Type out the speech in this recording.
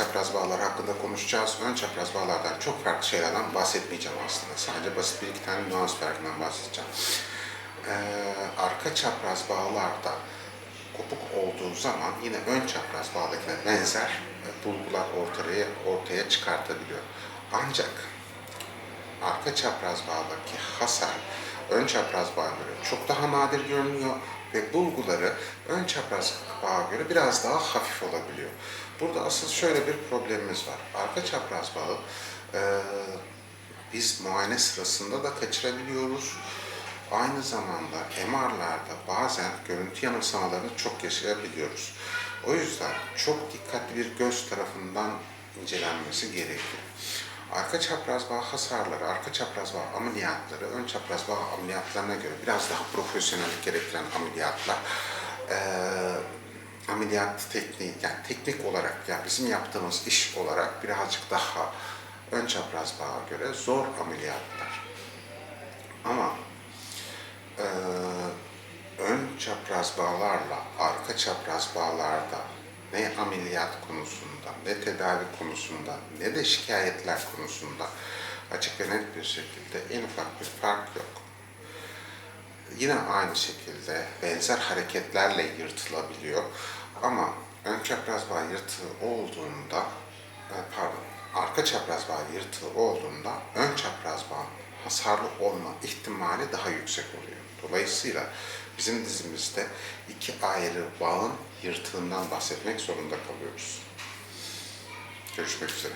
çapraz bağlar hakkında konuşacağız. Ön çapraz bağlardan çok farklı şeylerden bahsetmeyeceğim aslında. Sadece basit bir iki tane nüans farkından bahsedeceğim. Ee, arka çapraz bağlarda kopuk olduğu zaman yine ön çapraz bağdakine benzer e, bulgular ortaya, ortaya çıkartabiliyor. Ancak arka çapraz bağdaki hasar ön çapraz bağa göre çok daha nadir görünüyor ve bulguları ön çapraz bağa göre biraz daha hafif olabiliyor. Burada asıl şöyle bir problemimiz var. Arka çapraz bağı e, biz muayene sırasında da kaçırabiliyoruz. Aynı zamanda MR'larda bazen görüntü yanılsamalarını çok yaşayabiliyoruz. O yüzden çok dikkatli bir göz tarafından incelenmesi gerekiyor. Arka çapraz bağ hasarları, arka çapraz bağ ameliyatları, ön çapraz bağ ameliyatlarına göre biraz daha profesyonellik gerektiren ameliyatlar. Ee, ameliyat tekniği, yani teknik olarak, yani bizim yaptığımız iş olarak birazcık daha ön çapraz bağa göre zor ameliyatlar. Ama eee, ön çapraz bağlarla arka çapraz bağlarda ne ameliyat konusunda, ne tedavi konusunda, ne de şikayetler konusunda açık ve net bir şekilde en ufak bir fark yok. Yine aynı şekilde benzer hareketlerle yırtılabiliyor ama ön çapraz bağ yırtığı olduğunda, e, pardon, arka çapraz bağ yırtığı olduğunda ön çapraz bağ hasarlı olma ihtimali daha yüksek oluyor. Dolayısıyla bizim dizimizde iki ayrı bağın yırtığından bahsetmek zorunda kalıyoruz. Görüşmek üzere.